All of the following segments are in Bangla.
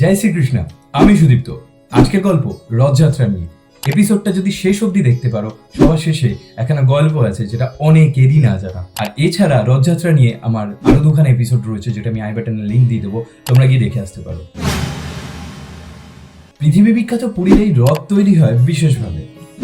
জয় শ্রীকৃষ্ণ, আমি সুদীপ্ত। আজকের গল্প, রথযাত্রা নিয়ে। এপিসোডটা যদি শেষ অবধি দেখতে পারো, সবার শেষে এখানে গল্প আছে যেটা অনেকেরই না জানা। আর এছাড়া রথযাত্রা নিয়ে আমার আরও দুখানা এপিসোড রয়েছে যেটা আমি আই বাটনের লিঙ্ক দিয়ে দেবো, তোমরা গিয়ে দেখে আসতে পারো। পৃথিবী বিখ্যাত পুরীর এই রথ তৈরি হয় বিশেষভাবে।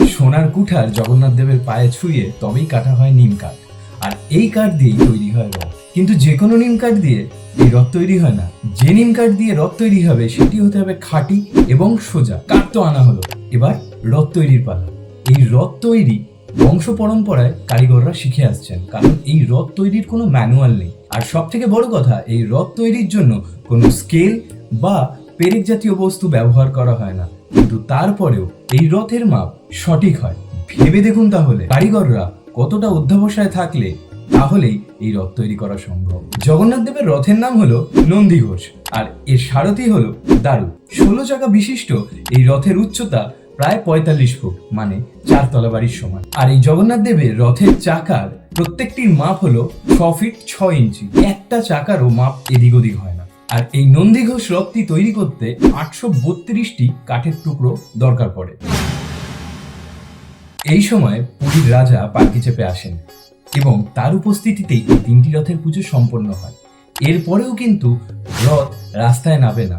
সোনার কুঠার জগন্নাথ দেবের পায়ে ছুঁয়ে তবেই কাটা হয় নিম কাঠ। আর এই কাঠ দিয়েই তৈরি হয় রথ। কিন্তু যে কোনো নিম কাঠ দিয়ে এই রথ তৈরি হয় না। যে নিম কাঠ দিয়ে রথ তৈরি হবে, সেটি হতে হবে খাঁটি এবং সোজা। কাঠ তো আনা হলো। এবার রথ তৈরির পালা। এই রথ তৈরি বংশ পরম্পরায় কারিগররা শিখে আসছেন, কারণ এই রথ তৈরির কোনো ম্যানুয়াল নেই। আর সব থেকে বড় কথা, এই রথ তৈরির জন্য কোনো স্কেল বা পেরেক জাতীয় বস্তু ব্যবহার করা হয় না। কিন্তু তারপরেও এই রথের মাপ সঠিক হয়। ভেবে দেখুন তাহলে, কারিগররা কতটা অধ্যাবসায় থাকলে তাহলেই এই রথ তৈরি করা সম্ভব। জগন্নাথ দেবের রথের নাম হলো নন্দী ঘোষ, আর এর সারথি হলো দারু। ষোলো চাকা বিশিষ্ট এই রথের উচ্চতা প্রায় পঁয়তাল্লিশ ফুট মানে চারতলা বাড়ির সমান। আর এই জগন্নাথ দেবের রথের চাকার প্রত্যেকটির মাপ হলো ছ ফিট ছ ইঞ্চি। একটা চাকারও মাপ এদিক ওদিক হয় না। আর এই নন্দী ঘোষ রথটি তৈরি করতে আটশো বত্রিশটি কাঠের টুকরো দরকার পড়ে। এই সময় পুরীর রাজা পালকি চেপে আসেন। এবং তার উপস্থিতিতেই এই তিনটি রথের পুজো সম্পন্ন হয়। এরপরেও কিন্তু রথ রাস্তায় নামে না।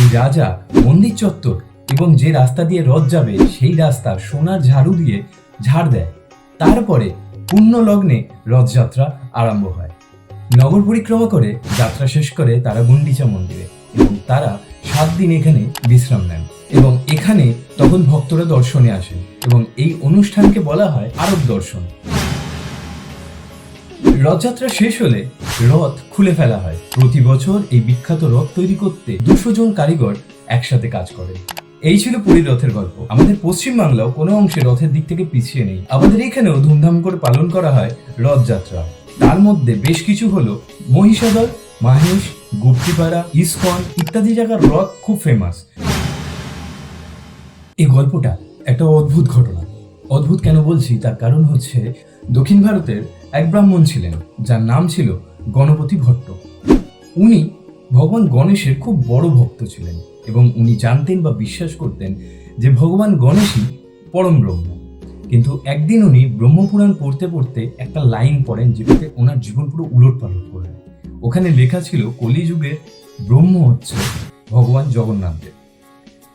এই রাজা মন্দির চত্বর এবং যে রাস্তা দিয়ে রথ যাবে, সেই রাস্তা সোনার ঝাড়ু দিয়ে ঝাড় দেয়। তারপরে পূর্ণ লগ্নে রথযাত্রা আরম্ভ হয়। নগর পরিক্রমা করে যাত্রা শেষ করে তারা গুন্ডিচা মন্দিরে এবং তারা সাত দিন এখানে বিশ্রাম নেন এবং এখানে তখন ভক্তরা দর্শনে আসেন এবং এই অনুষ্ঠানকে বলা হয় আরব দর্শন। রথযাত্রা শেষ হলে রথ খুলে ফেলা হয়। প্রতি বছর এই বিখ্যাত রথ তৈরি করতে দুশো জন কারিগর একসাথে কাজ করে এই ছিল পুরীর রথের গল্প। আমাদের পশ্চিম বাংলাও কোনো অংশে রথের দিক থেকে পিছিয়ে নেই। আমাদের এখানেও ধুমধাম করে পালন করা হয় রথযাত্রা। তার মধ্যে বেশ কিছু হলো মহিষাদল, মাহেশ, গুপ্তিপাড়া, ইস্কন ইত্যাদি জায়গার রথ খুব ফেমাস এই গল্পটা একটা অদ্ভুত ঘটনা। অদ্ভুত কেন বলছি? তার কারণ হচ্ছে দক্ষিণ ভারতের এক ব্রাহ্মণ ছিলেন, যার নাম ছিল গণপতি ভট্ট। উনি ভগবান গণেশের খুব বড় ভক্ত ছিলেন এবং উনি জানতেন বা বিশ্বাস করতেন যে ভগবান গণেশই পরম ব্রহ্ম। কিন্তু একদিন উনি ব্রহ্মপুরাণ পড়তে পড়তে একটা লাইন পড়েন যেটাতে ওনার জীবন পুরো উলট পালট করে ওখানে লেখা ছিল, কলিযুগের ব্রহ্ম হচ্ছে ভগবান জগন্নাথ দেব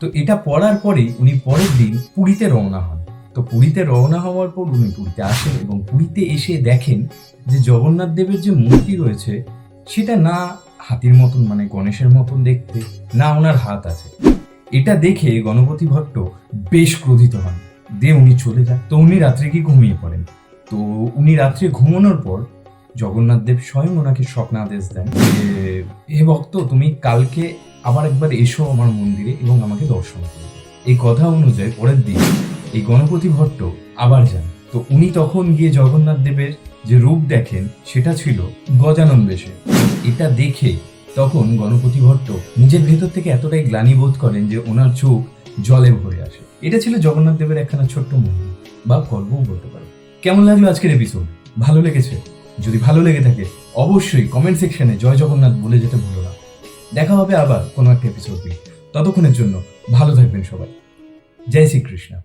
তো এটা পড়ার পরেই উনি পরের দিন পুরীতে রওনা হন। তো পুরীতে রওনা হওয়ার পর উনি পুরীতে আসেন এবং পুরীতে এসে দেখেন যে জগন্নাথ দেবের যে মূর্তি রয়েছে, সেটা না হাতির মতন মানে গণেশের মতন দেখতে, না ওনার হাত আছে। এটা দেখে গণপতি ভট্ট বেশ ক্রোধিত হন। দিয়ে উনি চলে যান। তো উনি রাত্রে কি ঘুমিয়ে পড়েন। তো উনি রাত্রে ঘুমানোর পর জগন্নাথ দেব স্বয়ং ওনাকে স্বপ্নাদেশ দেন যে, হে ভক্ত, তুমি কালকে আবার একবার এসো আমার মন্দিরে এবং আমাকে দর্শন করো। এই কথা অনুযায়ী পরের দিন এই গণপতি ভট্ট আবার যান। তো উনি তখন গিয়ে জগন্নাথ দেবের যে রূপ দেখেন, সেটা ছিল গজানন বেশে। এটা দেখে তখন গণপতি ভট্ট নিজের ভেতর থেকে এতটাই গ্লানি বোধ করেন যে ওনার চোখ জলে ভরে আসে। এটা ছিল জগন্নাথ দেবের একখানা ছোট্ট মহিমা বা গল্পও বলতে পারো। কেমন লাগল আজকের এপিসোড ভালো লেগেছে? যদি ভালো লেগে থাকে, অবশ্যই কমেন্ট সেকশনে জয় জগন্নাথ বলে যেতে ভুলো না। দেখা হবে আবার কোনো একটা এপিসোড ততক্ষণের জন্য ভালো থাকবেন সবাই। জয় শ্রীকৃষ্ণ।